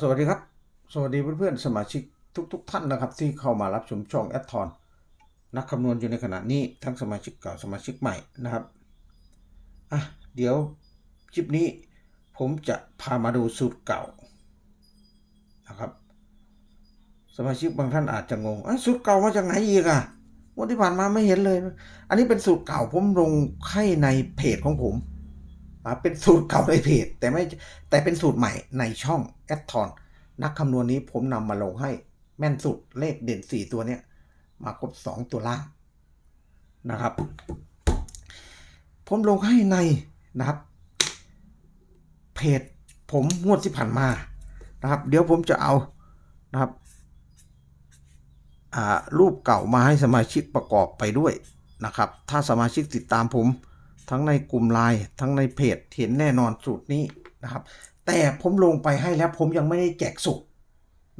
สวัสดีครับ สวัสดีเพื่อนๆสมาชิกทุกๆท่านนะครับ ที่เข้ามารับชมช่องแอดทอนนักคำนวณอยู่ในขณะนี้ทั้งสมาชิกเก่าสมาชิกใหม่นะครับอะเดี๋ยวคลิปนี้ผมจะพามาดูสูตรเก่านะครับ สมาชิกบางท่านอาจจะงงอะสูตรเก่ามาจากไหนอีกอะวันที่ผ่านมาไม่เห็นเลย อันนี้เป็นสูตรเก่าผมลงให้ในเพจของผม เป็นสูตรเก่าในเพจแต่ไม่แต่เป็นสูตรใหม่ในช่องแอดทอนนักคำนวณนี้ผมนำมาลงให้แม่นสุดเลขเด่น 4 ตัวเนี้ยมาครบ 2 ตัวล่างนะครับ ผมลงให้ในนะครับ เพจผมงวดที่ผ่านมานะครับ เดี๋ยวผมจะเอานะครับอ่ารูปเก่ามาให้สมาชิกประกอบไปด้วยนะครับ ถ้าสมาชิกติดตามผม ทั้งในกลุ่มไลน์ทั้งในเพจเห็นแน่นอนสูตรนี้นะครับ แต่ผมลงไปให้แล้วผมยังไม่ได้แจกสูตร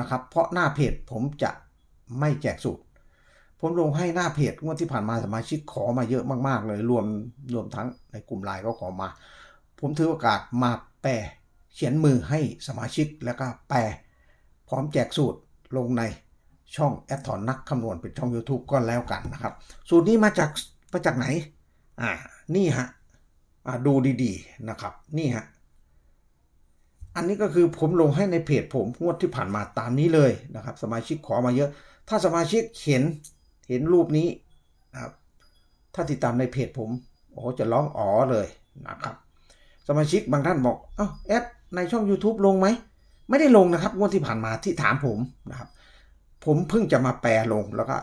นะครับ เพราะหน้าเพจผมจะไม่แจกสูตร ผมลงให้หน้าเพจงวดที่ผ่านมาสมาชิกขอมาเยอะมากๆ เลยรวมรวมทั้งในกลุ่มไลน์ก็ขอมา ผมถือโอกาสมาแปลเขียนมือให้สมาชิกแล้วก็แปลพร้อมแจกสูตรลงในช่องแอดถอนนักคำนวณเป็นช่อง YouTube ก็แล้วกันนะครับ สูตรนี้มาจากมาจากไหน อ่า นี่ฮะดูดีๆนะครับนี่ฮะอันนี้ก็คือผมลงให้ในเพจผมงวดที่ผ่านมาตามนี้เลยนะครับ สมาชิกขอมาเยอะ ถ้าสมาชิกเห็นเห็นรูปนี้นะครับถ้าติดตามในเพจผมโอ้จะร้องอ๋อเลยนะครับ สมาชิกบางท่านบอกเอ้าแอดในช่อง YouTube ลงไหม ไม่ได้ลงนะครับงวดที่ผ่านมาที่ถามผมนะครับ ผมเพิ่งจะมาแปลลงแล้วก็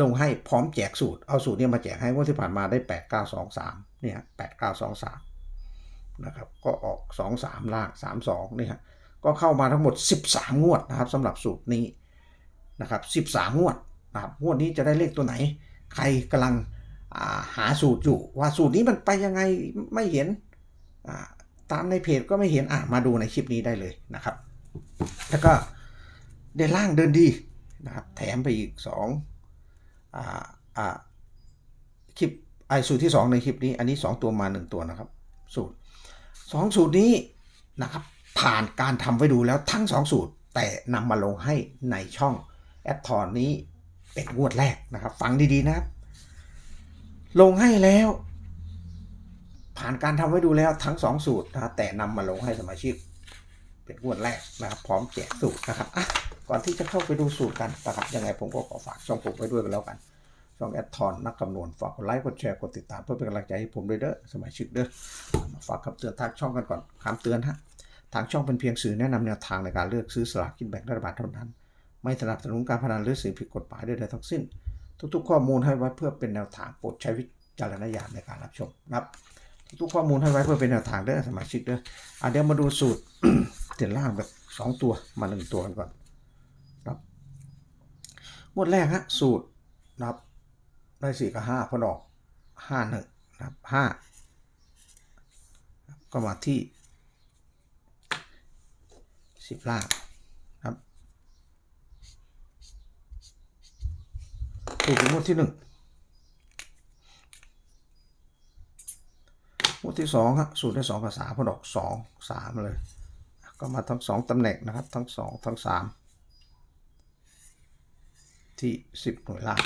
ลงให้พร้อมแจกสูตร เอาสูตรเนี้มาแจกให้งวดที่ผ่านมาได้ 8923เนี่ย8923นะครับก็ออก 23 ล่าง 32นี่ฮะก็เข้ามาทั้งหมด 13 งวดนะครับสำหรับสูตรนี้นะครับ13 งวดนะครับงวดนี้จะได้เลขตัวไหน ใครกำลังาหาสูตรอยู่ว่าสูตรนี้มันไปยังไงไม่เห็นาตามในเพจก็ไม่เห็นอะมาดูในคลิปนี้ได้เลยนะครับ แล้วก็เดินล่างเดินดีนะครับแถมไปอีก2อ่าอ่า คลิปไอสูตรที่ 2 ในคลิปนี้ อันนี้ 2 ตัวมา 1 ตัวนะครับ สูตร 2 สูตรนี้นะครับผ่านการทำไว้ดูแล้วทั้ง 2 สูตร แต่นำมาลงให้ในช่องแอดทอนนี้เป็นงวดแรกนะครับ ฟังดีๆนะครับ ลงให้แล้ว ผ่านการทำไว้ดูแล้วทั้ง 2 สูตรนะแต่นำมาลงให้สมาชิกเป็นงวดแรกนะครับ พร้อมแจกสูตรนะครับ ก่อนที่จะเข้าไปดูสูตรกันนะครับยังไงผมก็ขอฝากช่องผมไว้ด้วยกันแล้วกันช่องแอดทอนนักคำนวณฝากกดไลค์กดแชร์กดติดตามเพื่อเป็นกำลังใจให้ผมด้วยเด้อสมาชิกเด้อมาฝากคำเตือนทางช่องกันก่อนคำเตือนฮะทางช่องเป็นเพียงสื่อแนะนำแนวทางในการเลือกซื้อสลากกินแบ่งรัฐบาลเท่านั้น ไม่สนับสนุนการพนันหรือสิ่งผิดกฎหมายใดๆทั้งสิ้น ทุกๆ ข้อมูลให้ไว้เพื่อเป็นแนวทางโปรดใช้วิจารณญาณในการรับชมนะครับทุกๆข้อมูลให้ไว้เพื่อเป็นแนวทางเด้อสมาชิกเด้ออะเดี๋ยวมาดูสูตรเด่นล่างแบบสองตัวมาหนึ่งตัวกันก่อน งวดแรกฮะสูตรนะครับได้สี่กับห้าพอดอกห้าหนึ่งนะครับห้าก็มาที่สิบล่างครับถูกเป็นงวดที่หนึ่งงวดที่สองครับสูตรได้สองกับสามพอดอกสองสามเลย ก็มาทั้งสองตำแหน่งนะครับ ทั้งสองทั้งสาม ที่สิบหน่วยล่าง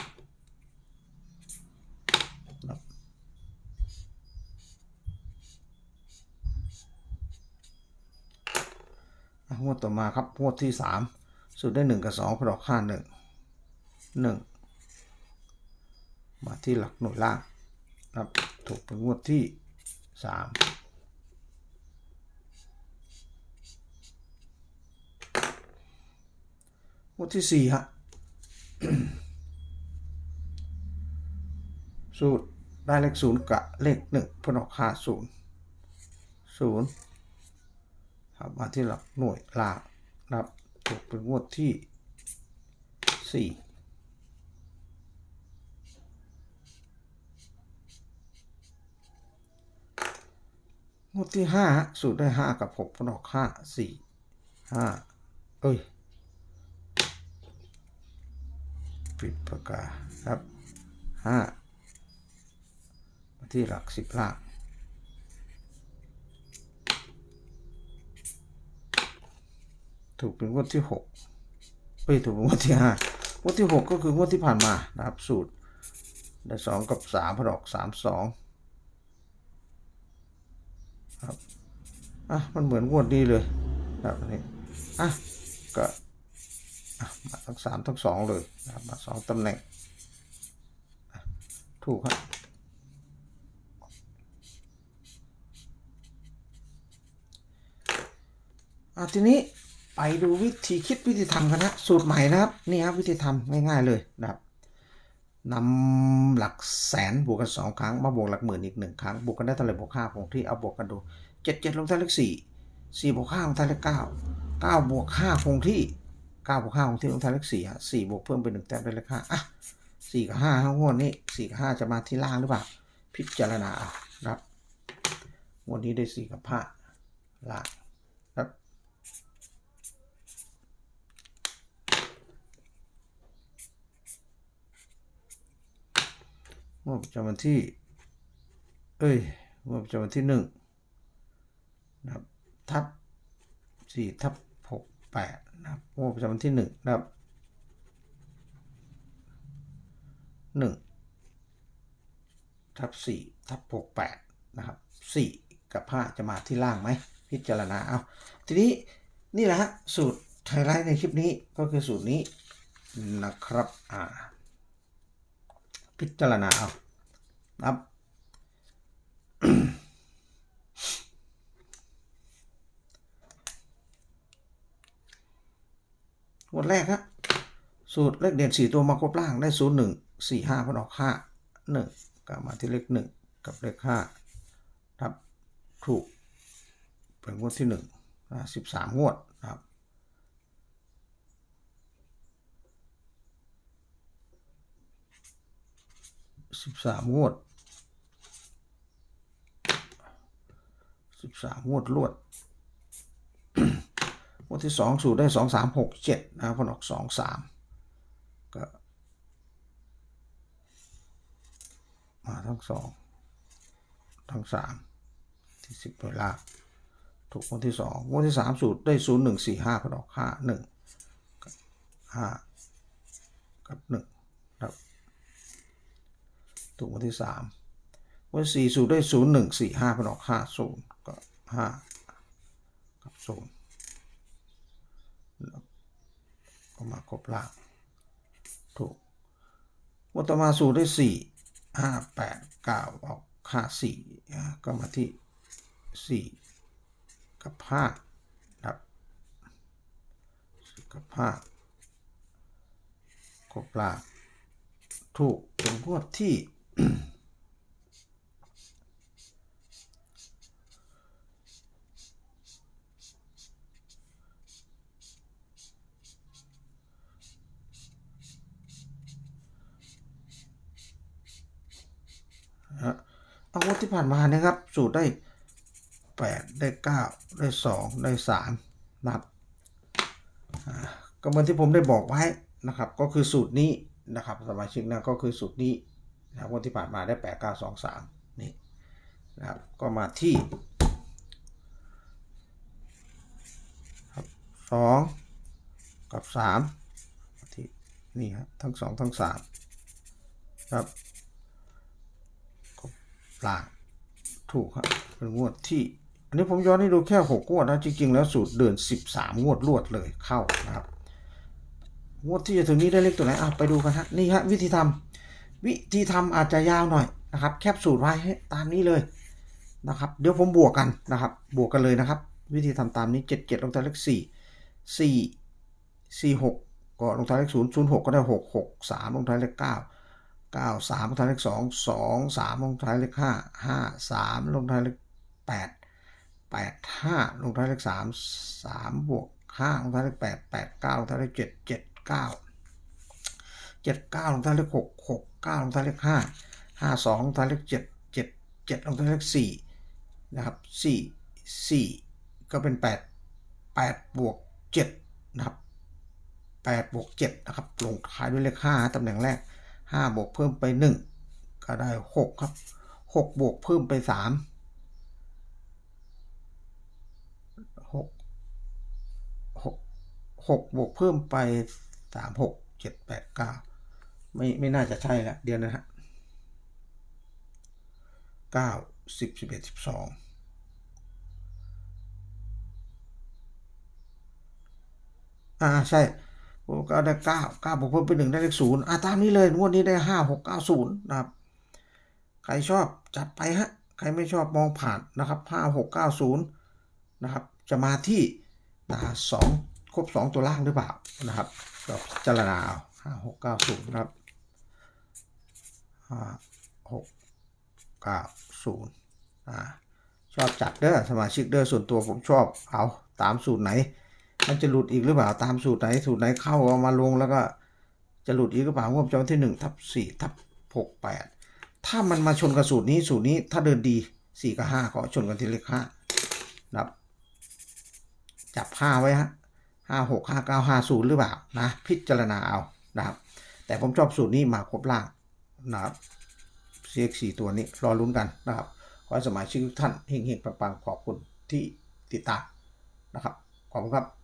งวดต่อมาครับงวดที่สามสุดได้หนึ่งกับสองพอดอกห้าหนึ่งหนึ่งมาที่หลักหน่วยล่างครับถูกเป็นงวดที่สามงวดที่สี่ฮะ สูตรได้เลขศูนย์กับเลขหนึ่งพอดอกห้าศูนย์ศูนย์ครับมาที่หลักหน่วยลางนะครับถูกเป็นงวดที่สี่งวดที่ห้าสูตรได้ห้ากับหกพนออกห้าสี่ห้าเอ้ย ปิดปากกาครับห้ามาที่หลักสิบล่างถูกเป็นงวดที่หกเอ้ยถูกเป็นงวดที่ห้างวดที่หกก็คืองวดที่ผ่านมานะครับ สูตรได้สองกับสามพอดอกสามสองครับอะมันเหมือนงวดนี้เลย ครับนี้อะก็ มาทั้งสามทั้งสองเลยนะครับมาสองตำแหน่ง ถูกครับอะทีนี้ไปดูวิธีคิดวิธีทำกันนะสูตรใหม่นะครับนี่ครับวิธีทำง่ายๆเลยนะครับนำหลักแสนบวกกันสองครั้ง มาบวกหลักหมื่นอีกหนึ่งครั้ง บวกกันได้เท่าไหร่บวกห้าคงที่เอาบวกกันดูเจ็ดเจ็ดลงท้ายเลขสี่สี่บวกห้าลงท้ายเลขเก้าเก้าบวกห้าคงที่ เก้าบวกห้าคงที่ลงท้ายเลขสี่ฮะสี่บวกเพิ่มเป็นหนึ่งแต้มได้เลขห้าอะสี่กับห้าทั้งวดนี้สี่กับห้าจะมาที่ล่างหรือเปล่า พิจารณาเอานะครับงวดนี้ได้สี่กับห้าล่างครับงวดประจำวันที่ เอ้ยงวดประจำวันที่หนึ่งนะครับทับสี่ทับ แปดนะครับงวดประจำวันที่หนึ่งนะครับหนึ่งทับสี่ทับหกแปดนะครับสี่กับห้าจะมาที่ล่างไหม พิจารณาเอา ทีนี้นี่แหละฮะสูตรไฮไลท์ในคลิปนี้ก็คือสูตรนี้นะครับ อ่า พิจารณาเอานะครับ วดแรกครับสูตรเลขเด่นสีตัวมาครบล่างได้ศูนย์หนึ่งสี่ห้าพออกห้าหนึ่งก็มาที่เลขหนึ่งกับเลขห้าครับถูกเป็นงวดที่หนึ่งสิบสามงวดครับสิบสามงวดสิบสามงวดรวด งวดที่สองสูตรได้สองสามหกเจ็ดนะครับพอออกสองสามก็มาทั้งสองทั้งสามที่สิบเวลาถูกงวดที่สองงวดที่สามสูตรได้ศูนย์หนึ่งสี่ห้าพอออกห้าหนึ่งห้ากับหนึ่งครับถูกวันที่สามวันที่สี่สูตรได้ศูนย์หนึ่งสี่ห้าพนออกห้าศูนย์ก็ห้ากับศูนย์แล้ว ก็มาครบล่าง ถูกวันต่อมาสูตรได้สี่ห้าแปดเก้าออกค่าสี่ก็มาที่สี่กับห้าครับสี่กับห้าครบล่าง ถูกเป็นงวดที่ ฮะเอางวด ที่ผ่านมานะครับ สูตรได้แปดได้เก้าได้สองได้สามนะครับก็เหมือนที่ผมได้บอกไว้นะครับ ก็คือสูตรนี้นะครับสมาชิกนะก็คือสูตรนี้นะครับงวดที่ผ่านมาได้แปดเก้าสองสามนี่นะครับก็มาที่สองกับสามที่นี่ครับทั้งสองทั้งสามครับล่าง ถูกครับเป็นงวดที่ อันนี้ผมย้อนให้ดูแค่6งวดนะจริงๆแล้วสูตรเดิน13งวดรวดเลยเข้านะครับ งวดที่จะถึงนี้ได้เลขตัวไหนอะไปดูกันฮะนี่ฮะวิธีทำวิธีทำอาจจะยาวหน่อยนะครับ แคปสูตรไว้ตามนี้เลยนะครับ เดี๋ยวผมบวกกันนะครับ บวกกันเลยนะครับ วิธีทำตามนี้ 7 7 ลงท้ายเลข4 4 4 6 ก็ลงท้ายเลข0 0 6 ก็ได้ 6 6 3 ลงท้ายเลข9 เก้าสามลงท้ายเลขสองสองสามลงท้ายเลขห้าห้าสามลงท้ายเลขแปดแปดห้าลงท้ายเลขสามสามบวกห้าลงท้ายเลขแปดแปดเก้าลงท้ายเลขเจ็ดเจ็ดเก้าเจ็ดเก้าลงท้ายเลขหกหกเก้าลงท้ายเลขห้าห้าสองลงท้ายเลขเจ็ดเจ็ดเจ็ดลงท้ายเลขสี่นะครับสี่สี่ก็เป็นแปดแปดบวกเจ็ดนะครับแปดบวกเจ็ดนะครับลงท้ายด้วยเลขห้าตำแหน่งแรก ห้าบวกเพิ่มไปหนึ่งก็ได้หกครับหกบวกเพิ่มไปสามหกหกหกบวกเพิ่มไปสามหกเจ็ดแปดเก้าไม่ไม่น่าจะใช่ละเดี๋ยวนะฮะเก้าสิบสิบเอ็ดสิบสองอ่าใช่ ผมก็ได้เก้าเก้าบวกเพิ่มไปหนึ่งได้เลขศูนย์อ่าตามนี้เลยงวดนี้ได้ห้าหกเก้าศูนย์นะครับใครชอบจัดไปฮะใครไม่ชอบมองผ่านนะครับห้าหกเก้าศูนย์นะครับจะมาที่นะสองครบสองตัวล่างหรือเปล่านะครับก็พิจารณาเอาห้าหกเก้าศูนย์นะครับห้าหกเก้าศูนย์อ่าชอบจัดเด้อสมาชิกเด้อส่วนตัวผมชอบเอาตามสูตรไหน มันจะหลุดอีกหรือเปล่าตามสูตรไหนสูตรไหนเข้าเอามาลงแล้วก็ จะหลุดอีกหรือเปล่างวดจำที่หนึ่งทับสี่ทับหกแปดถ้ามันมาชนกับสูตรนี้สูตรนี้ถ้าเดินดีสี่กับห้าก็ชนกันที่เลขห้านะครับ จับห้าไว้ฮะห้าหกห้าเก้าห้าศูนย์หรือเปล่านะ พิจารณาเอานะครับ แต่ผมชอบสูตรนี้มาครบล่างนะครับเซียสี่ตัวนี้รอลุ้นกันนะครับขอสมาชิกทุกท่านเฮงๆปังๆขอบคุณที่ติดตามนะครับ ขอบคุณครับ